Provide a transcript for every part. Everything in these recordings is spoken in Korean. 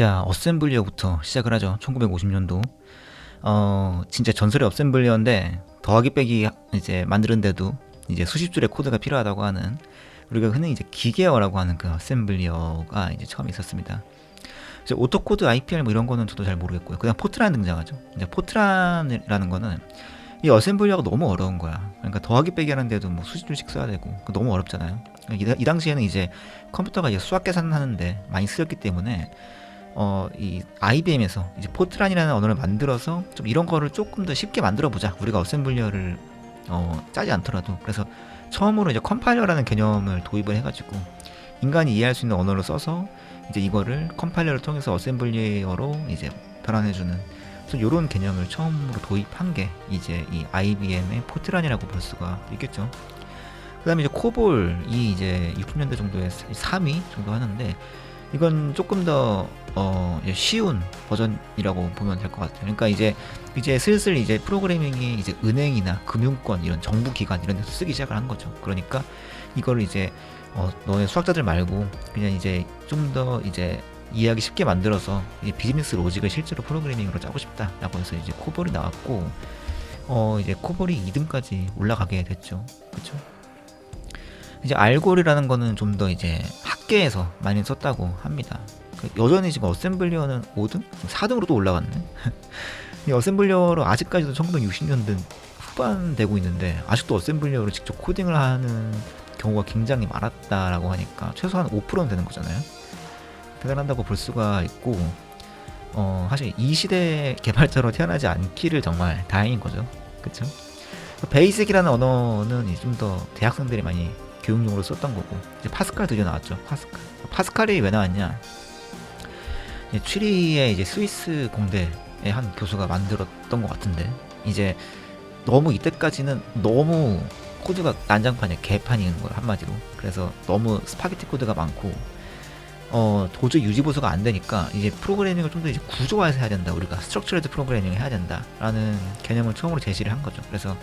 자, 어셈블리어부터 시작을 하죠. 1950년도. 어, 진짜 전설의 어셈블리어인데 더하기 빼기 이제 만드는데도 이제 수십 줄의 코드가 필요하다고 하는 우리가 흔히 이제 기계어라고 하는 그 어셈블리어가 이제 처음 있었습니다. 이제 오토코드 IPL 뭐 이런 거는 저도 잘 모르겠고요. 그냥 포트란 등장하죠. 이제 포트란이라는 거는 이 어셈블리어가 너무 어려운 거야. 그러니까 더하기 빼기 하는데도 뭐 수십 줄씩 써야 되고 너무 어렵잖아요. 이, 이 당시에는 이제 컴퓨터가 이제 수학 계산하는데 많이 쓰였기 때문에 어, 이 IBM에서 이제 포트란이라는 언어를 만들어서 좀 이런 거를 조금 더 쉽게 만들어 보자. 우리가 어셈블리어를 어, 짜지 않더라도 그래서 처음으로 이제 컴파일러라는 개념을 도입을 해가지고 인간이 이해할 수 있는 언어를 써서 이제 이거를 컴파일러를 통해서 어셈블리어로 이제 변환해주는 이런 개념을 처음으로 도입한 게 이제 이 IBM의 포트란이라고 볼 수가 있겠죠. 그다음에 이제 코볼이 이제 60년대 정도에 3위 정도 하는데 이건 조금 더 어, 이제 쉬운 버전이라고 보면 될 것 같아요. 그러니까 이제 이제 슬슬 이제 프로그래밍이 이제 은행이나 금융권 이런 정부 기관 이런 데서 쓰기 시작을 한 거죠. 그러니까 이거를 이제 어, 너네 수학자들 말고 그냥 이제 좀 더 이제 이해하기 쉽게 만들어서 비즈니스 로직을 실제로 프로그래밍으로 짜고 싶다라고 해서 이제 코볼이 나왔고 어 이제 코볼이 2등까지 올라가게 됐죠. 그렇죠? 이제 알골이라는 거는 좀 더 이제 학 계에서 많이 썼다고 합니다. 그 여전히 지금 어셈블리어는 5등? 4등으로도 올라갔네. 이 어셈블리어로 아직까지도 1960년대 후반 되고 있는데 아직도 어셈블리어로 직접 코딩을 하는 경우가 굉장히 많았다라고 하니까 최소한 5%는 되는 거잖아요. 대단한다고 볼 수가 있고 어, 사실 이 시대 개발자로 태어나지 않기를 정말 다행인 거죠. 그쵸? 베이직이라는 언어는 좀 더 대학생들이 많이 교육용으로 썼던 거고 이제 파스칼 드디어 나왔죠. 파스칼. 파스칼이 왜 나왔냐? 이제 취리의 이제 스위스 공대의 한 교수가 만들었던 것 같은데 이제 너무 이때까지는 너무 코드가 난장판이야 개판인 거야 한마디로 그래서 너무 스파게티 코드가 많고 어 도저히 유지 보수가 안 되니까 이제 프로그래밍을 좀 더 이제 구조화해서 해야 된다 우리가 스트럭처레드 프로그래밍을 해야 된다라는 개념을 처음으로 제시를 한 거죠 그래서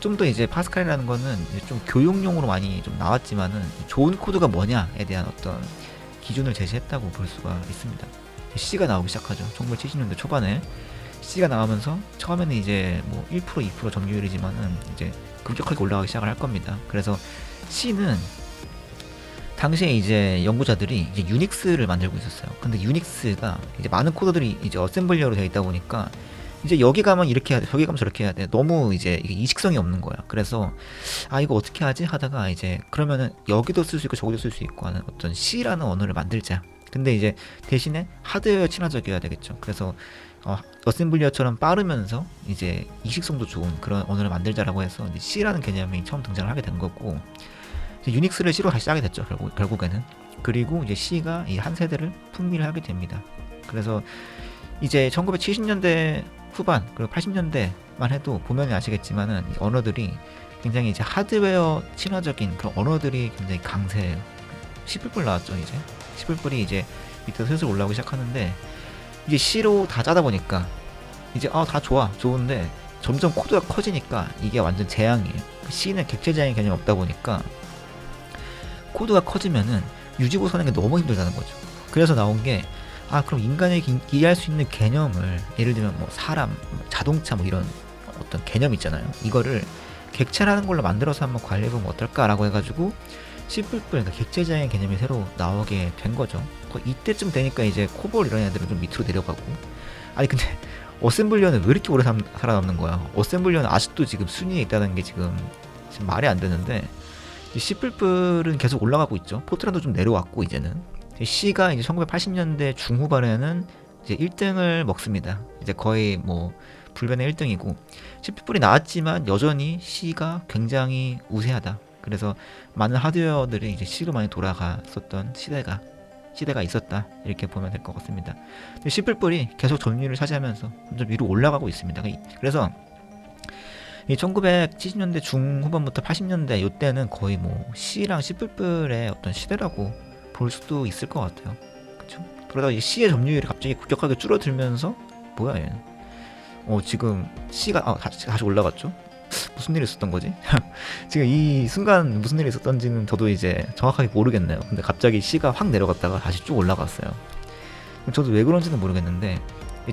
좀 더 이제 파스칼이라는 거는 좀 교육용으로 많이 좀 나왔지만은 좋은 코드가 뭐냐에 대한 어떤 기준을 제시했다고 볼 수가 있습니다. C가 나오기 시작하죠. 1970년대 초반에 C가 나오면서 처음에는 이제 뭐 1% 2% 점유율이지만은 이제 급격하게 올라가기 시작을 할 겁니다. 그래서 C는 당시에 이제 연구자들이 이제 유닉스를 만들고 있었어요. 근데 유닉스가 이제 많은 코드들이 이제 어셈블리어로 되어 있다 보니까 이제 여기 가면 이렇게 해야 돼, 저기 가면 저렇게 해야 돼. 너무 이제 이식성이 없는 거야. 그래서 아 이거 어떻게 하지 하다가 이제 그러면은 여기도 쓸 수 있고 저기도 쓸 수 있고 하는 어떤 C라는 언어를 만들자. 근데 이제 대신에 하드웨어 친화적이어야 되겠죠. 그래서 어, 어셈블리어처럼 빠르면서 이제 이식성도 좋은 그런 언어를 만들자라고 해서 C라는 개념이 처음 등장을 하게 된 거고 유닉스를 C로 다시 하게 됐죠. 결국 결국에는 그리고 이제 C가 이 한 세대를 풍미를 하게 됩니다. 그래서 이제 1970년대 후반 그리고 80년대만 해도 보면 아시겠지만은 이 언어들이 굉장히 이제 하드웨어 친화적인 그런 언어들이 굉장히 강세예요. 10불불 나왔죠 이제 10불불이 이제 밑에 슬슬 올라오기 시작하는데 이제 C로 다 짜다 보니까 이제 아 다 좋아 좋은데 점점 코드가 커지니까 이게 완전 재앙이에요. C는 객체 재앙의 개념이 없다 보니까 코드가 커지면은 유지보 게 너무 힘들다는 거죠. 그래서 나온 게 아 그럼 인간이 기- 이해할 수 있는 개념을 예를 들면 뭐 사람, 뭐 자동차 뭐 이런 어떤 개념 있잖아요. 이거를 객체라는 걸로 만들어서 한번 관리해보면 어떨까라고 해가지고 C++ 그러니까 객체자의 개념이 새로 나오게 된 거죠. 거의 이때쯤 되니까 이제 코볼 이런 애들은 좀 밑으로 내려가고 아니 근데 어셈블리어는 왜 이렇게 오래 살- 살아남는 거야? 어셈블리어는 아직도 지금 순위에 있다는 게 지금, 지금 말이 안 되는데 C++은 계속 올라가고 있죠. 포트란도 좀 내려왔고 이제는 C가 이제 1980년대 중후반에는 이제 1등을 먹습니다. 이제 거의 뭐 불변의 1등이고 C++이 나왔지만 여전히 C가 굉장히 우세하다. 그래서 많은 하드웨어들이 이제 C로 많이 돌아갔었던 시대가 시대가 있었다 이렇게 보면 될 것 같습니다. C++이 계속 점유율을 차지하면서 점점 위로 올라가고 있습니다. 그래서 이 1970년대 중후반부터 80년대 이때는 거의 뭐 C랑 C++의 어떤 시대라고 볼 수도 있을 것 같아요. 그렇죠? 그러다가 이 C의 점유율이 갑자기 급격하게 줄어들면서 뭐야 얘는? 어 지금 C가 아, 다시, 다시 올라갔죠? 무슨 일이 있었던 거지? 지금 이 순간 무슨 일이 있었던지는 저도 이제 정확하게 모르겠네요. 근데 갑자기 C가 확 내려갔다가 다시 쭉 올라갔어요. 저도 왜 그런지는 모르겠는데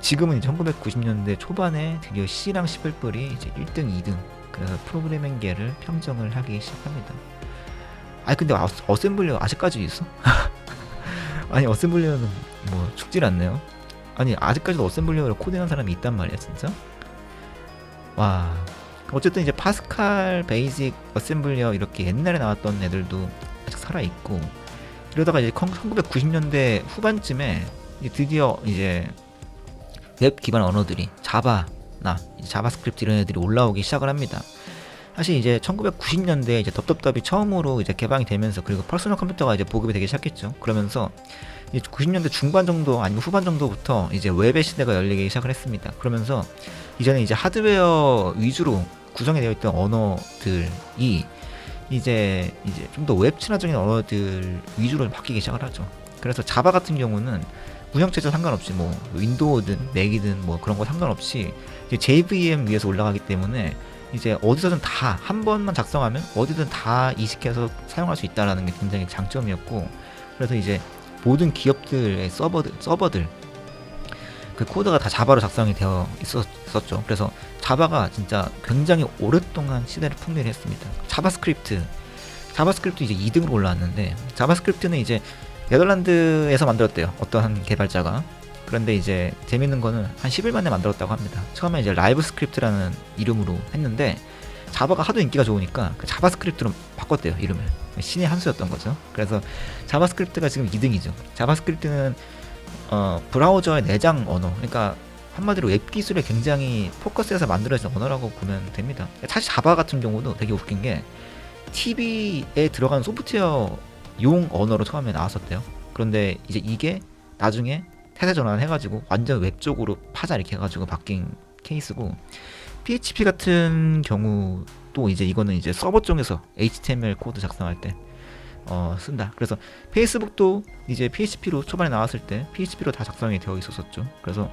지금은 1990년대 초반에 드디어 C랑 C++이 이제 1등, 2등 그래서 프로그래밍계를 평정을 하기 시작합니다. 아니 근데 어- 어셈블리어 아직까지 있어? 아니 어셈블리어는 뭐 죽질 않네요. 아니 아직까지도 어셈블리어를 코딩한 사람이 있단 말이야 진짜? 와 어쨌든 이제 파스칼 베이직 어셈블리어 이렇게 옛날에 나왔던 애들도 아직 살아 있고 이러다가 이제 1990년대 후반쯤에 이제 드디어 이제 웹 기반 언어들이 자바나 자바스크립트 이런 애들이 올라오기 시작을 합니다. 사실 이제 1990년대에 이제 덥덥덥이 처음으로 이제 개방이 되면서 그리고 퍼스널 컴퓨터가 이제 보급이 되기 시작했죠. 그러면서 이제 90년대 중반 정도 아니면 후반 정도부터 이제 웹의 시대가 열리기 시작을 했습니다. 그러면서 이제는 이제 하드웨어 위주로 구성이 되어 있던 언어들이 이제 이제 좀 더 웹 친화적인 언어들 위주로 바뀌기 시작을 하죠. 그래서 자바 같은 경우는 운영체제 상관없이 뭐 윈도우든 맥이든 뭐 그런 거 상관없이 이제 JVM 위에서 올라가기 때문에 이제 어디서든 다 한 번만 작성하면 어디든 다 이식해서 사용할 수 있다라는 게 굉장히 장점이었고 그래서 이제 모든 기업들의 서버들 서버들 그 코드가 다 자바로 작성이 되어 있었죠. 그래서 자바가 진짜 굉장히 오랫동안 시대를 풍미를 했습니다. 자바스크립트 자바스크립트 이제 2등으로 올라왔는데 자바스크립트는 이제 네덜란드에서 만들었대요. 어떤 한 개발자가. 그런데 이제 재밌는 거는 한 10일 만에 만들었다고 합니다. 처음에 이제 라이브 스크립트라는 이름으로 했는데 자바가 하도 인기가 좋으니까 그 자바스크립트로 바꿨대요 이름을 신의 한 수였던 거죠. 그래서 자바스크립트가 지금 2등이죠. 자바스크립트는 어, 브라우저의 내장 언어, 그러니까 한마디로 웹 기술에 굉장히 포커스해서 만들어진 언어라고 보면 됩니다. 사실 자바 같은 경우도 되게 웃긴 게 TV에 들어간 소프트웨어 용 언어로 처음에 나왔었대요. 그런데 이제 이게 나중에 태세 전환을 해가지고 완전 웹 쪽으로 파자 이렇게 해가지고 바뀐 케이스고 PHP 같은 경우도 이제 이거는 이제 서버 쪽에서 HTML 코드 작성할 때 어, 쓴다. 그래서 페이스북도 이제 PHP로 초반에 나왔을 때 PHP로 다 작성이 되어 있었었죠. 그래서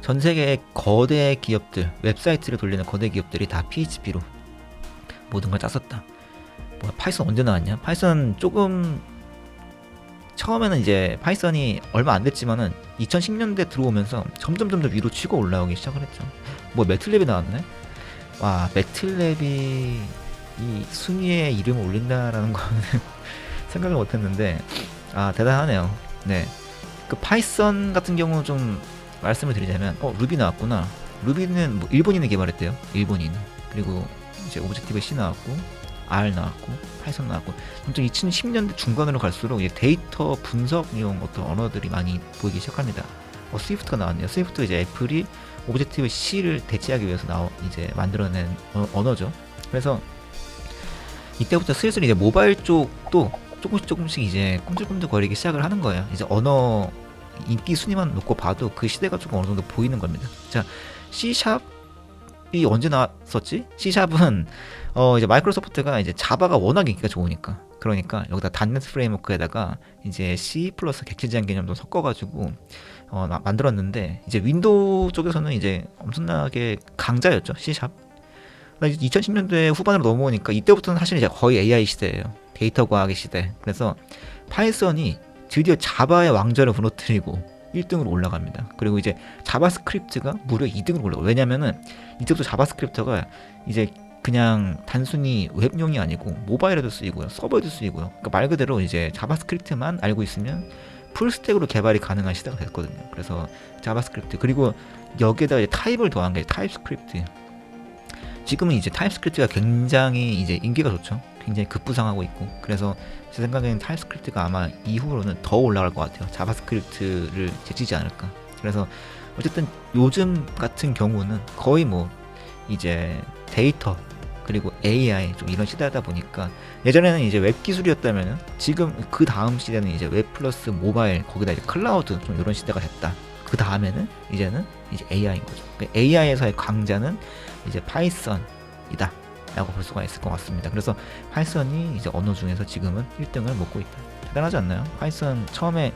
전 세계의 거대 기업들, 웹사이트를 돌리는 거대 기업들이 다 PHP로 모든 걸 짰었다. 뭐 파이썬 언제 나왔냐? 파이썬 조금 처음에는 이제 파이썬이 얼마 안 됐지만은 2010년대 들어오면서 점점 점점 위로 치고 올라오기 시작을 했죠. 뭐 매틀랩이 나왔네. 와 매틀랩이 이 순위에 이름을 올린다라는 거는 생각을 못했는데 아 대단하네요. 네. 그 파이썬 같은 경우 좀 말씀을 드리자면 어 루비 나왔구나. 루비는 뭐 일본인이 개발했대요. 일본인. 그리고 이제 오브젝티브 C 나왔고 R 나왔고 파이썬 나왔고 점점 2010년대 중반으로 갈수록 데이터 분석용 어떤 언어들이 많이 보이기 시작합니다. 어, 스위프트가 나왔네요. 스위프트 이제 애플이 오브젝티브 C를 대체하기 위해서 나오 이제 만들어낸 어, 언어죠. 그래서 이때부터 슬슬 이제 모바일 쪽도 조금씩 조금씩 이제 꿈틀꿈틀 거리기 시작을 하는 거예요. 이제 언어 인기 순위만 놓고 봐도 그 시대가 조금 어느 정도 보이는 겁니다. 자, C샵 이 언제 나왔었지? C샵은 어 이제 마이크로소프트가 이제 자바가 워낙 인기가 좋으니까 그러니까 여기다 단넷 프레임워크에다가 이제 C 플러스 객체 제한 개념도 섞어가지고 어 나- 만들었는데 이제 윈도우 쪽에서는 이제 엄청나게 강자였죠 C샵. 2010년대 후반으로 넘어오니까 이때부터는 사실 이제 거의 AI 시대예요. 데이터 과학의 시대. 그래서 파이썬이 드디어 자바의 왕좌를 무너뜨리고 1등으로 올라갑니다. 그리고 이제 자바스크립트가 무려 2등으로 올라가요. 왜냐면은 이때부터 자바스크립트가 이제 그냥 단순히 웹용이 아니고 모바일에도 쓰이고요. 서버에도 쓰이고요. 그러니까 말 그대로 이제 자바스크립트만 알고 있으면 풀스택으로 개발이 가능한 시대가 됐거든요. 그래서 자바스크립트 그리고 여기에다가 이제 타입을 더한 게 타입스크립트. 지금은 이제 타입스크립트가 굉장히 이제 인기가 좋죠. 굉장히 급부상하고 있고 그래서 제 생각에는 타입스크립트가 아마 이후로는 더 올라갈 것 같아요. 자바스크립트를 제치지 않을까. 그래서 어쨌든 요즘 같은 경우는 거의 뭐 이제 데이터 그리고 AI 좀 이런 시대다 보니까 예전에는 이제 웹 기술이었다면은 지금 그 다음 시대는 이제 웹 플러스 모바일 거기다 이제 클라우드 좀 이런 시대가 됐다. 그 다음에는 이제는 이제 AI인 거죠. AI에서의 강자는 이제 파이썬이다. 라고 볼 수가 있을 것 같습니다. 그래서 파이썬이 이제 언어 중에서 지금은 1등을 먹고 있다. 대단하지 않나요? 파이썬 처음에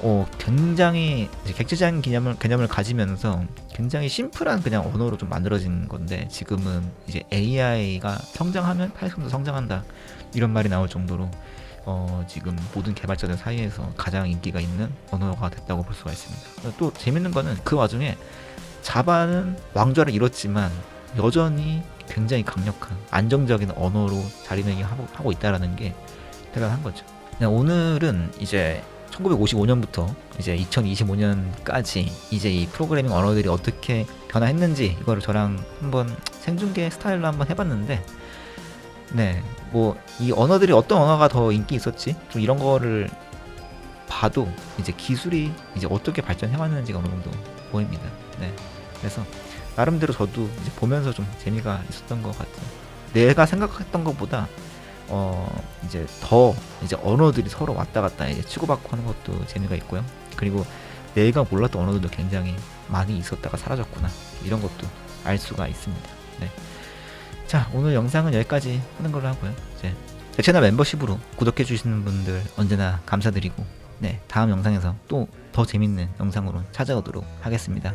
어, 굉장히 이제 객체 제한 개념을, 개념을 가지면서 굉장히 심플한 그냥 언어로 좀 만들어진 건데 지금은 이제 AI가 성장하면 파이썬도 성장한다 이런 말이 나올 정도로 어, 지금 모든 개발자들 사이에서 가장 인기가 있는 언어가 됐다고 볼 수가 있습니다. 또 재밌는 거는 그 와중에 자바는 왕좌를 잃었지만 여전히 굉장히 강력한 안정적인 언어로 자리매김하고 하고 있다라는 게 대단한 거죠. 네, 오늘은 이제 1955년부터 이제 2025년까지 이제 이 프로그래밍 언어들이 어떻게 변화했는지 이거를 저랑 한번 생중계 스타일로 한번 해봤는데 네, 뭐 이 언어들이 어떤 언어가 더 인기 있었지 좀 이런 거를 봐도 이제 기술이 이제 어떻게 발전해 왔는지가 어느 정도 보입니다. 네, 그래서 나름대로 저도 이제 보면서 좀 재미가 있었던 것 같아요. 내가 생각했던 것보다 어 이제 더 이제 언어들이 서로 왔다 갔다 이제 치고받고 하는 것도 재미가 있고요. 그리고 내가 몰랐던 언어들도 굉장히 많이 있었다가 사라졌구나 이런 것도 알 수가 있습니다. 네. 자 오늘 영상은 여기까지 하는 걸로 하고요. 이제 제 채널 멤버십으로 구독해 주시는 분들 언제나 감사드리고 네 다음 영상에서 또 더 재밌는 영상으로 찾아오도록 하겠습니다.